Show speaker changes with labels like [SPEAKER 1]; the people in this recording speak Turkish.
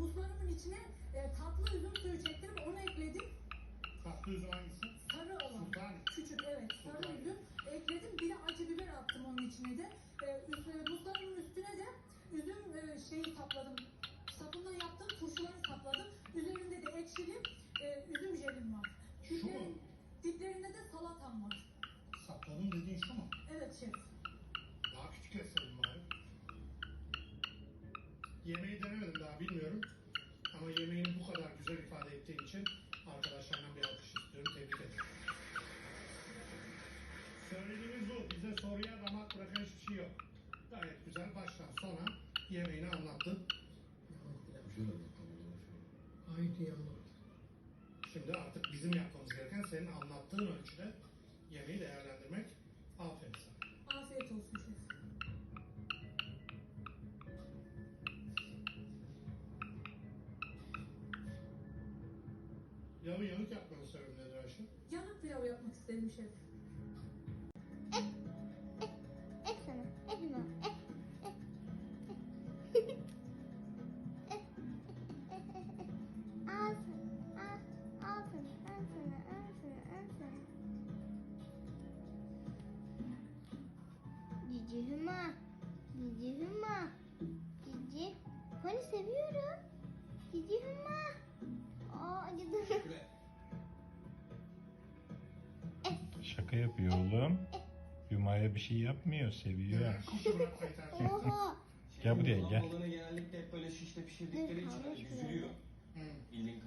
[SPEAKER 1] muzlarımın içine e, tatlı üzüm suyu çektirip onu ekledim.
[SPEAKER 2] Tatlı üzüm hangisi?
[SPEAKER 1] Sarı olan.
[SPEAKER 2] Sultani.
[SPEAKER 1] Küçük evet sarı
[SPEAKER 2] Sultani.
[SPEAKER 1] üzüm ekledim. Bir de acı biber attım onun içine de. E, üstüne, muzlarımın üstüne de üzüm e, şeyi sapladım. Sapından yaptım turşuları sapladım. Üzerinde de ekşili e, üzüm jelim var.
[SPEAKER 2] Şu mu?
[SPEAKER 1] Diplerin- Diplerinde de salatam var.
[SPEAKER 2] Sapladım dediğin şu mu?
[SPEAKER 1] Evet şef.
[SPEAKER 2] Daha küçük etseydin Söylediğimiz bu. Bize soruya ramak bırakan hiçbir şey yok. Gayet güzel baştan sona yemeğini anlattın.
[SPEAKER 3] Şöyle bakalım.
[SPEAKER 2] Haydi yavrum. Şimdi artık bizim yapmamız gereken senin anlattığın ölçüde yemeği değerlendirmek. Aferin sana.
[SPEAKER 1] Afiyet olsun şef.
[SPEAKER 2] Yarın yanık yapmanı sebebi nedir Ayşe?
[SPEAKER 1] Yanık pilav yapmak istedim şef.
[SPEAKER 4] Sana. Cici Hüma. Cici Hüma. Cici. Hani seviyorum. Cici Hüma. Aa acıdı.
[SPEAKER 5] Şaka yapıyor oğlum. Yumaya bir şey yapmıyor, seviyor.
[SPEAKER 4] Oha.
[SPEAKER 5] Gel buraya, gel.
[SPEAKER 3] balığını genellikle hep böyle şişte pişirdikleri için hani
[SPEAKER 4] Dur,